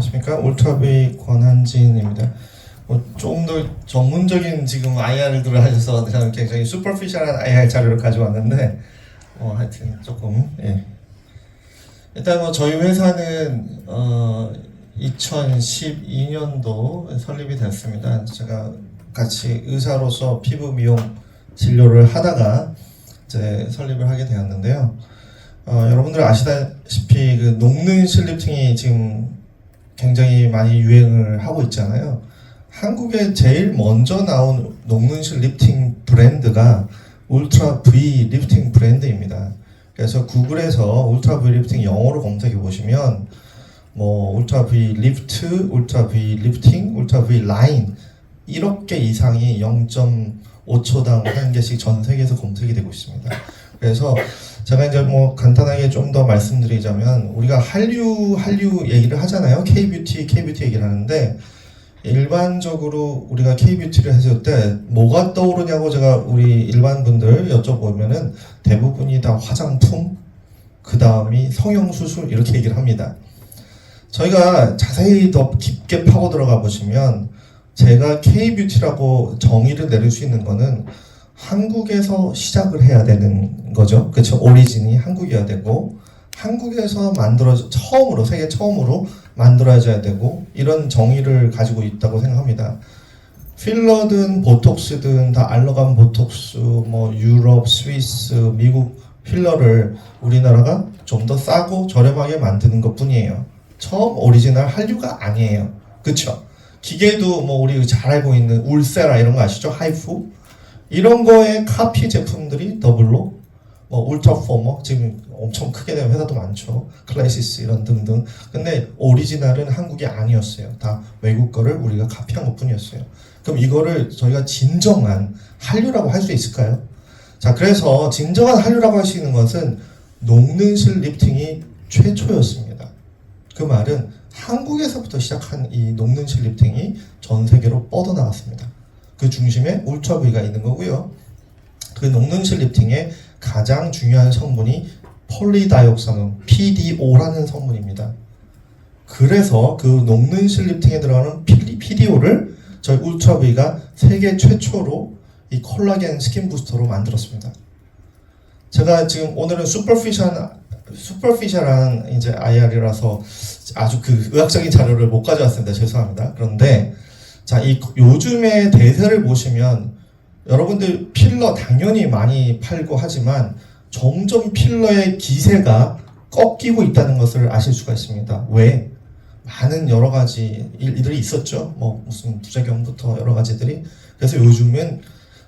안녕하십니까 울트라베이 권한진입니다. 뭐 조금 더 전문적인 지금 IR들을 하셔서 저는 굉장히 슈퍼피셜한 IR 자료를 가져왔는데 어, 하여튼 조금 예. 일단 뭐 저희 회사는 어, 2012년도 설립이 됐습니다. 제가 같이 의사로서 피부 미용 진료를 하다가 이제 설립을 하게 되었는데요. 어, 여러분들 아시다시피 그 녹는 실리팅이 지금 굉장히 많이 유행을 하고 있잖아요. 한국에 제일 먼저 나온 녹는 실 리프팅 브랜드가 울트라 V 리프팅 브랜드입니다. 그래서 구글에서 울트라 V 리프팅 영어로 검색해 보시면 뭐 울트라 V 리프트, 울트라 V 리프팅, 울트라 V 라인 1억 개 이상이 0.5초당 한 개씩 전 세계에서 검색이 되고 있습니다. 그래서 제가 이제 뭐 간단하게 좀 더 말씀드리자면 우리가 한류 한류 얘기를 하잖아요. K-뷰티, K-뷰티 얘기를 하는데 일반적으로 우리가 K-뷰티를 했을 때 뭐가 떠오르냐고 제가 우리 일반 분들 여쭤보면은 대부분이 다 화장품, 그 다음이 성형 수술 이렇게 얘기를 합니다. 저희가 자세히 더 깊게 파고 들어가 보시면 제가 K-뷰티라고 정의를 내릴 수 있는 거는 한국에서 시작을 해야 되는 거죠. 그렇죠. 오리진이 한국이어야 되고 한국에서 만들어져 처음으로 세계 처음으로 만들어져야 되고 이런 정의를 가지고 있다고 생각합니다. 필러든 보톡스든 다 알러간 보톡스 뭐 유럽, 스위스, 미국 필러를 우리나라가 좀 더 싸고 저렴하게 만드는 것뿐이에요. 처음 오리지널 한류가 아니에요. 그렇죠? 기계도 뭐 우리 잘 알고 있는 울세라 이런 거 아시죠? 하이프 이런 거의 카피 제품들이 더블로 뭐 울트라포머 지금 엄청 크게 된 회사도 많죠. 클래시스 이런 등등. 근데 오리지널은 한국이 아니었어요. 다 외국 거를 우리가 카피한 것 뿐이었어요. 그럼 이거를 저희가 진정한 한류라고 할 수 있을까요? 자, 그래서 진정한 한류라고 할 수 있는 것은 녹는 실 리프팅이 최초였습니다. 그 말은 한국에서부터 시작한 이 녹는 실 리프팅이 전 세계로 뻗어나갔습니다. 그 중심에 V가 있는 거고요. 그 녹는 실 리프팅의 가장 중요한 성분이 폴리다이옥사논 PDO라는 성분입니다. 그래서 그 녹는 실 리프팅에 들어가는 PDO를 저희 V가 세계 최초로 이 콜라겐 스킨 부스터로 만들었습니다. 제가 지금 오늘은 슈퍼피셜한 슈퍼피셜한 이제 IR이라서 아주 그 의학적인 자료를 못 가져왔습니다. 죄송합니다. 그런데 자, 이 요즘의 대세를 보시면 여러분들 필러 당연히 많이 팔고 하지만 점점 필러의 기세가 꺾이고 있다는 것을 아실 수가 있습니다. 왜? 많은 여러 가지 일들이 있었죠. 뭐 무슨 부작용부터 여러 가지들이. 그래서 요즘은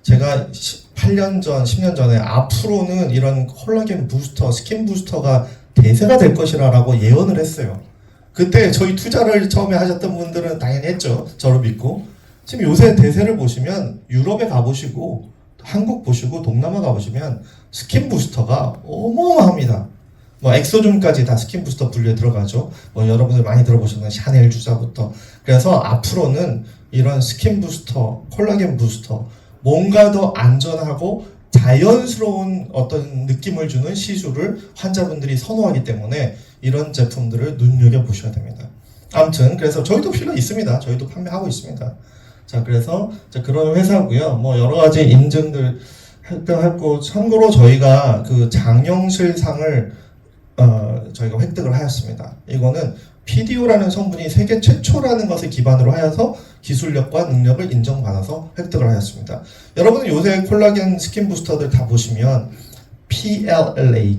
제가 8년 전, 10년 전에 앞으로는 이런 콜라겐 부스터, 스킨 부스터가 대세가 될 것이라고 예언을 했어요. 그때 저희 투자를 처음에 하셨던 분들은 당연히 했죠. 저를 믿고. 지금 요새 대세를 보시면 유럽에 가보시고 한국 보시고 동남아 가보시면 스킨 부스터가 어마어마합니다. 뭐 엑소존까지 다 스킨 부스터 분류에 들어가죠. 뭐 여러분들 많이 들어보셨는 샤넬 주사부터. 그래서 앞으로는 이런 스킨 부스터, 콜라겐 부스터, 뭔가 더 안전하고 자연스러운 어떤 느낌을 주는 시술을 환자분들이 선호하기 때문에 이런 제품들을 눈여겨 보셔야 됩니다. 아무튼 그래서 저희도 필러 있습니다. 저희도 판매하고 있습니다. 자 그래서 자, 그런 회사고요. 뭐 여러 가지 인증들 획득했고 참고로 저희가 그 장영실상을 어, 저희가 획득을 하였습니다. 이거는 PDO라는 성분이 세계 최초라는 것을 기반으로 하여서 기술력과 능력을 인정받아서 획득을 하였습니다. 여러분 요새 콜라겐 스킨 부스터들 다 보시면 PLLA,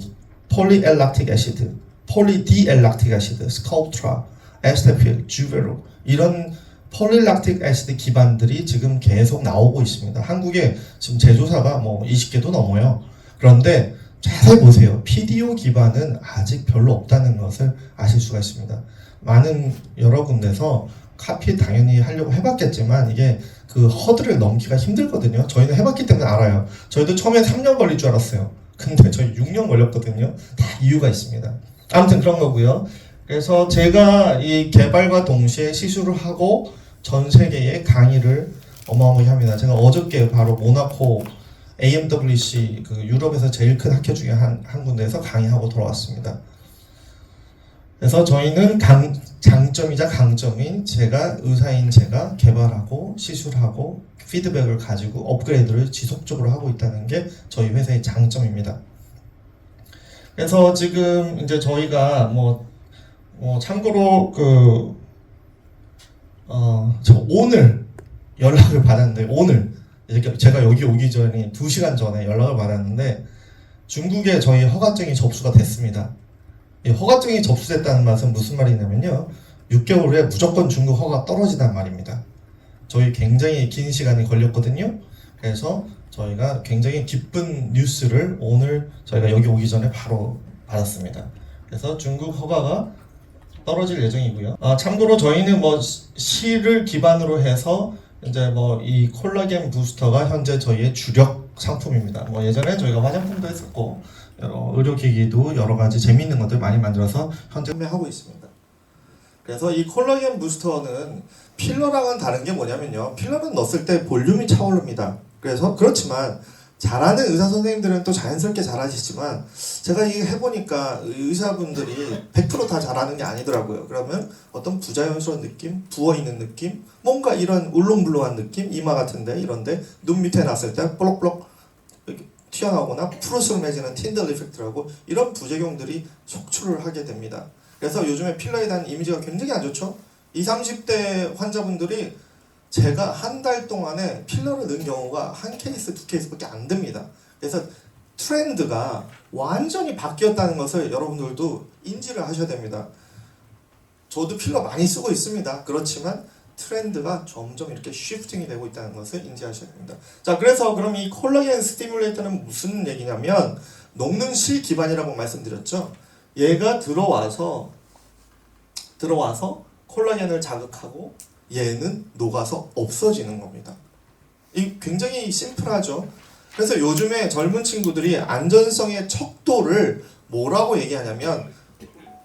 폴리엘락틱 애시드, 폴리디엘락틱 애시드, 스컬트라, 에스테필, 주베로 이런 폴리락틱 애시드 기반들이 지금 계속 나오고 있습니다. 한국에 지금 제조사가 뭐 20개도 넘어요. 그런데 자세히 보세요. PDO 기반은 아직 별로 없다는 것을 아실 수가 있습니다. 많은 여러 군데서 카피 당연히 하려고 해봤겠지만 이게 그 허들을 넘기가 힘들거든요. 저희는 해봤기 때문에 알아요. 저희도 처음에 3년 걸릴 줄 알았어요. 근데 저희 6년 걸렸거든요. 다 이유가 있습니다. 아무튼 그런 거고요. 그래서 제가 이 개발과 동시에 시술을 하고 전 세계에 강의를 어마어마하게 합니다. 제가 어저께 바로 모나코 AMWC 그 유럽에서 제일 큰 학교 중에 한, 한 군데에서 강의하고 돌아왔습니다. 그래서 저희는 강, 장점이자 강점인 제가 의사인 제가 개발하고 시술하고 피드백을 가지고 업그레이드를 지속적으로 하고 있다는 게 저희 회사의 장점입니다. 그래서 지금 이제 저희가 뭐, 뭐 참고로 그, 어, 저 오늘 연락을 받았는데, 오늘, 이렇게 제가 여기 오기 전에 2시간 전에 연락을 받았는데, 중국에 저희 허가증이 접수가 됐습니다. 이 허가증이 접수됐다는 말은 무슨 말이냐면요. 6개월 후에 무조건 중국 허가 떨어지단 말입니다. 저희 굉장히 긴 시간이 걸렸거든요. 그래서 저희가 굉장히 기쁜 뉴스를 오늘 저희가 여기 오기 전에 바로 받았습니다. 그래서 중국 허가가 떨어질 예정이고요. 아, 참고로 저희는 뭐 시- 시를 기반으로 해서 이제 뭐 이 콜라겐 부스터가 현재 저희의 주력 상품입니다. 뭐 예전에 저희가 화장품도 했었고 여러 의료기기도 여러 가지 재미있는 것들 많이 만들어서 현재 판매하고 있습니다. 그래서 이 콜라겐 부스터는 필러랑은 다른 게 뭐냐면요. 필러는 넣었을 때 볼륨이 차오릅니다. 그래서 그렇지만 잘하는 의사 선생님들은 또 자연스럽게 잘하시지만 제가 이게 해보니까 의사분들이 100%다 잘하는 게 아니더라고요. 그러면 어떤 부자연스러운 느낌, 부어 있는 느낌, 뭔가 이런 울렁불렁한 느낌, 이마 같은데 이런데 눈 밑에 놨을 때 볼록볼록 튀어나오거나 푸르스름 맺지는 틴들 이펙트라고 이런 부작용들이 속출을 하게 됩니다. 그래서 요즘에 필러에 대한 이미지가 굉장히 안 좋죠. 20, 30대 환자분들이 제가 한 달 동안에 필러를 넣은 경우가 한 케이스, 두 케이스밖에 안 됩니다. 그래서 트렌드가 완전히 바뀌었다는 것을 여러분들도 인지를 하셔야 됩니다. 저도 필러 많이 쓰고 있습니다. 그렇지만 트렌드가 점점 이렇게 쉬프팅이 되고 있다는 것을 인지하셔야 됩니다. 자, 그래서 그럼 이 콜라겐 스티뮬레이터는 무슨 얘기냐면 녹는 실 기반이라고 말씀드렸죠. 얘가 들어와서 들어와서 콜라겐을 자극하고 얘는 녹아서 없어지는 겁니다. 이 굉장히 심플하죠. 그래서 요즘에 젊은 친구들이 안전성의 척도를 뭐라고 얘기하냐면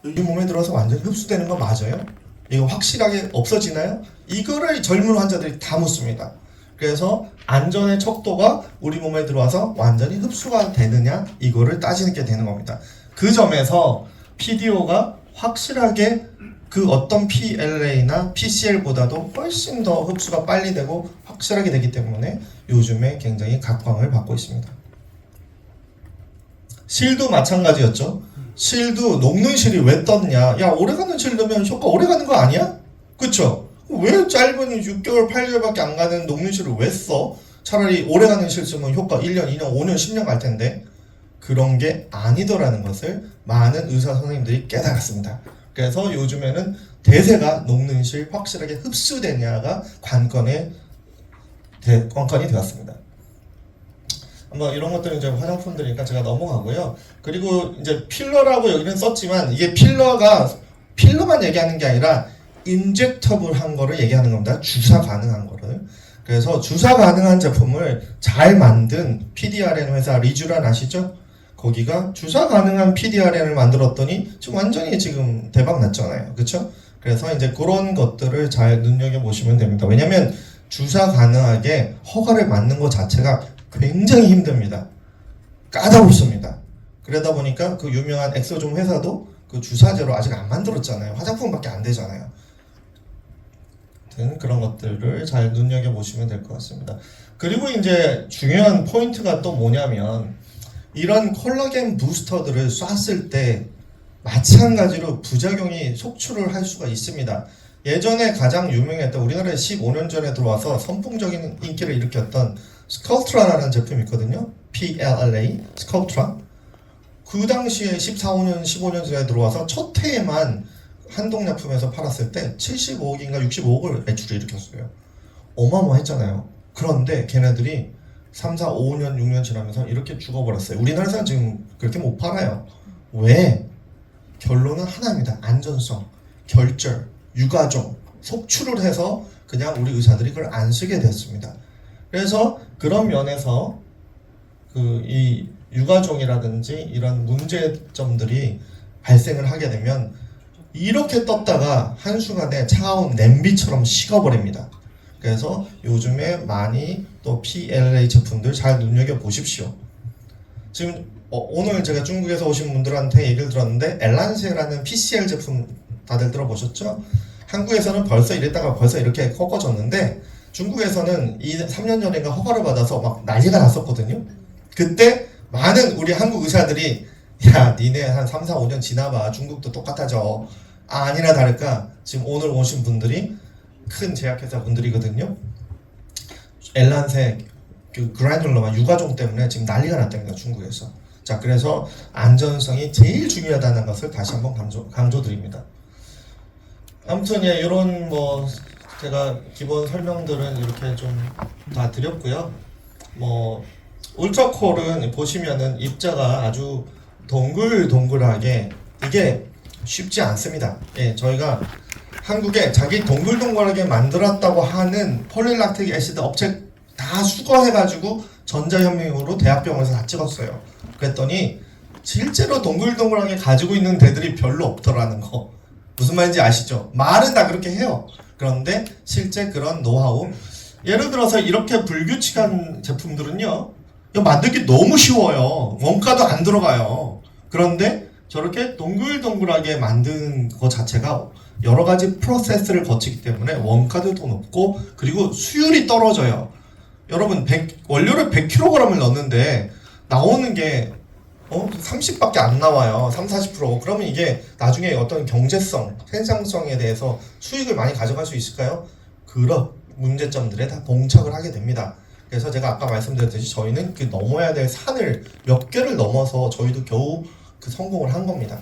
이 몸에 들어서 완전히 흡수되는 거 맞아요? 이거 확실하게 없어지나요? 이거를 젊은 환자들이 다 묻습니다. 그래서 안전의 척도가 우리 몸에 들어와서 완전히 흡수가 되느냐 이거를 따지는 게 되는 겁니다. 그 점에서 PDO가 확실하게 그 어떤 PLA나 PCL보다도 훨씬 더 흡수가 빨리 되고 확실하게 되기 때문에 요즘에 굉장히 각광을 받고 있습니다. 실도 마찬가지였죠. 실도 녹는 실이 왜 떴냐? 야 오래가는 실 넣으면 효과 오래가는 거 아니야? 그쵸? 왜 짧은 6개월, 8개월밖에 안 가는 녹는 실을 왜 써? 차라리 오래가는 실 쓰면 효과 1년, 2년, 5년, 10년 갈 텐데 그런 게 아니더라는 것을 많은 의사 선생님들이 깨달았습니다. 그래서 요즘에는 대세가 녹는 실 확실하게 흡수되냐가 관건의 대, 관건이 되었습니다. 뭐 이런 것들은 이제 화장품들이니까 제가 넘어가고요. 그리고 이제 필러라고 여기는 썼지만 이게 필러가 필러만 얘기하는 게 아니라 인젝터블한 거를 얘기하는 겁니다. 주사 가능한 거를. 그래서 주사 가능한 제품을 잘 만든 PDRN 회사 리쥬란 아시죠? 거기가 주사 가능한 PDRN을 만들었더니 지금 완전히 지금 대박 났잖아요. 그렇죠? 그래서 이제 그런 것들을 잘 눈여겨 보시면 됩니다. 왜냐면 주사 가능하게 허가를 받는 것 자체가 굉장히 힘듭니다. 까다롭습니다. 그러다 보니까 그 유명한 엑소존 회사도 그 주사제로 아직 안 만들었잖아요. 화장품밖에 안 되잖아요. 그런 것들을 잘 눈여겨 보시면 될 것 같습니다. 그리고 이제 중요한 포인트가 또 뭐냐면 이런 콜라겐 부스터들을 쐈을 때 마찬가지로 부작용이 속출을 할 수가 있습니다. 예전에 가장 유명했던 우리나라에 15년 전에 들어와서 선풍적인 인기를 일으켰던 스컬트라라는 제품이 있거든요. PLLA 스컬트라. 그 당시에 14, 5년, 15년 전에 들어와서 첫 해에만 한동약품에서 팔았을 때 75억인가 65억을 매출을 일으켰어요. 어마어마했잖아요. 그런데 걔네들이 3, 4, 5년, 6년 지나면서 이렇게 죽어버렸어요. 우리나라에서는 지금 그렇게 못 팔아요. 왜? 결론은 하나입니다. 안전성, 결절, 유가종, 속출을 해서 그냥 우리 의사들이 그걸 안 쓰게 됐습니다. 그래서 그런 면에서 그 이 유가종이라든지 이런 문제점들이 발생을 하게 되면 이렇게 떴다가 한순간에 차가운 냄비처럼 식어버립니다. 그래서 요즘에 많이 또 PLA 제품들 잘 눈여겨 보십시오. 지금 어, 오늘 제가 중국에서 오신 분들한테 얘기를 들었는데 엘란세라는 PCL 제품 다들 들어보셨죠? 한국에서는 벌써 이랬다가 벌써 이렇게 꺾어졌는데 중국에서는 이 3년 전인가 허가를 받아서 막 난리가 났었거든요. 그때 많은 우리 한국 의사들이 야, 니네 한 3, 4, 5년 지나봐. 중국도 똑같아져. 아, 아니나 다를까. 지금 오늘 오신 분들이 큰 제약회사 분들이거든요. 엘란세, 그 그라뉴러마 유가종 때문에 지금 난리가 났답니다. 중국에서. 자, 그래서 안전성이 제일 중요하다는 것을 다시 한번 강조, 강조드립니다. 아무튼, 예, 이런 뭐, 제가 기본 설명들은 이렇게 좀 다 드렸고요. 뭐 울트라콜은 보시면은 입자가 아주 동글동글하게 이게 쉽지 않습니다. 예 저희가 한국에 자기 동글동글하게 만들었다고 하는 폴리락틱 애시드 업체 다 수거해가지고 전자현미용으로 대학병원에서 다 찍었어요. 그랬더니 실제로 동글동글하게 가지고 있는 데들이 별로 없더라는 거. 무슨 말인지 아시죠? 말은 다 그렇게 해요. 그런데 실제 그런 노하우. 예를 들어서 이렇게 불규칙한 제품들은요. 이거 만들기 너무 쉬워요. 원가도 안 들어가요. 그런데 저렇게 동글동글하게 만드는 것 자체가 여러 가지 프로세스를 거치기 때문에 원가도 더 높고 그리고 수율이 떨어져요. 여러분 100, 원료를 100kg을 넣는데 나오는 게 어? 30밖에 안 나와요. 3, 40%. 그러면 이게 나중에 어떤 경제성, 생산성에 대해서 수익을 많이 가져갈 수 있을까요? 그런 문제점들에 다 봉착을 하게 됩니다. 그래서 제가 아까 말씀드렸듯이 저희는 그 넘어야 될 산을 몇 개를 넘어서 저희도 겨우 그 성공을 한 겁니다.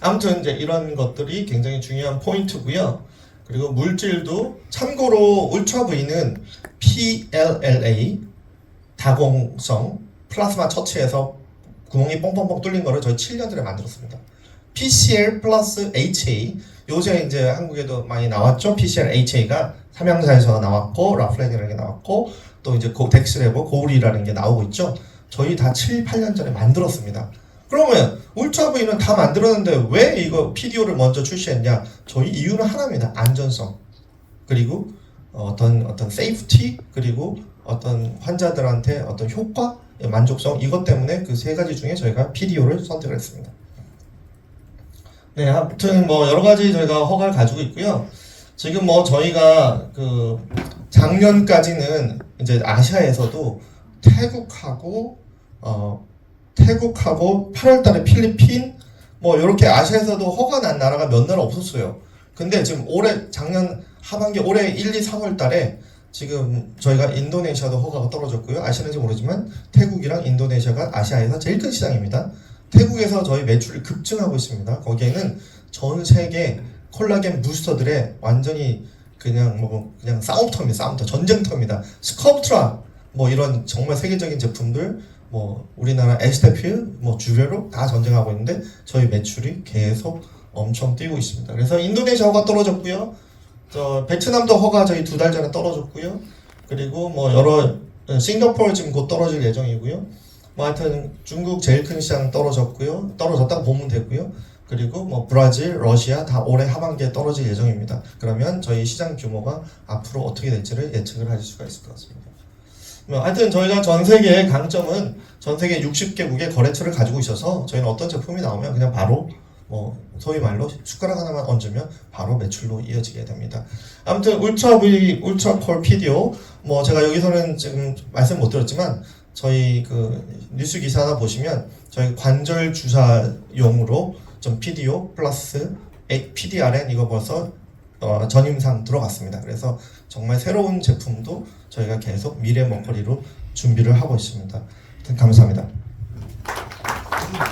아무튼 이제 이런 것들이 굉장히 중요한 포인트고요. 그리고 물질도 참고로 울트라 V는 PLLA 다공성 플라스마 처치해서 구멍이 뻥뻥뻥 뚫린 거를 저희 7년 전에 만들었습니다. PCR 플러스 HA 요새 이제 한국에도 많이 나왔죠. PCR HA가 삼양사에서 나왔고 라플렌이라는 게 나왔고 또 이제 고 덱스레버 고울이라는 게 나오고 있죠. 저희 다 7, 8년 전에 만들었습니다. 그러면 울트라 V는 다 만들었는데 왜 이거 PDO를 먼저 출시했냐? 저희 이유는 하나입니다. 안전성. 그리고 어떤 어떤 세이프티 그리고 어떤 환자들한테 어떤 효과, 만족성 이것 때문에 그 세 가지 중에 저희가 PDO를 선택을 했습니다. 네, 아무튼 뭐 여러 가지 저희가 허가를 가지고 있고요. 지금 뭐 저희가 그 작년까지는 이제 아시아에서도 태국하고 어 태국하고 8월달에 필리핀 뭐 이렇게 아시아에서도 허가 난 나라가 몇 나라 없었어요. 근데 지금 올해 작년 하반기 올해 1, 2, 3월달에 지금 저희가 인도네시아도 허가가 떨어졌고요. 아시는지 모르지만 태국이랑 인도네시아가 아시아에서 제일 큰 시장입니다. 태국에서 저희 매출이 급증하고 있습니다. 거기에는 전 세계 콜라겐 부스터들의 완전히 그냥 뭐 그냥 싸움터입니다. 싸움터 전쟁터입니다. 스컵트라 뭐 이런 정말 세계적인 제품들 뭐 우리나라 에스테필 뭐 주례로 다 전쟁하고 있는데 저희 매출이 계속 엄청 뛰고 있습니다. 그래서 인도네시아 허가 떨어졌고요. 저 베트남도 허가 저희 두 달 전에 떨어졌고요. 그리고 뭐 여러 어, 싱가포르 지금 곧 떨어질 예정이고요. 뭐 하여튼 중국 제일 큰 시장 떨어졌고요. 떨어졌다고 보면 되고요. 그리고 뭐 브라질, 러시아 다 올해 하반기에 떨어질 예정입니다. 그러면 저희 시장 규모가 앞으로 어떻게 될지를 예측을 하실 수가 있을 것 같습니다. 뭐 하여튼 저희가 전 세계의 강점은 전 세계 60개국의 거래처를 가지고 있어서 저희는 어떤 제품이 나오면 그냥 바로 뭐 소위 말로 숟가락 하나만 얹으면 바로 매출로 이어지게 됩니다. 아무튼 울트라 V, 울트라 콜 PDO 뭐 제가 여기서는 지금 말씀 못 드렸지만 저희 그 뉴스 기사 하나 보시면 저희 관절 주사용으로 좀 PDO 플러스 PDRN 이거 벌써 어, 전임상 들어갔습니다. 그래서 정말 새로운 제품도 저희가 계속 미래 먹거리로 준비를 하고 있습니다. 감사합니다.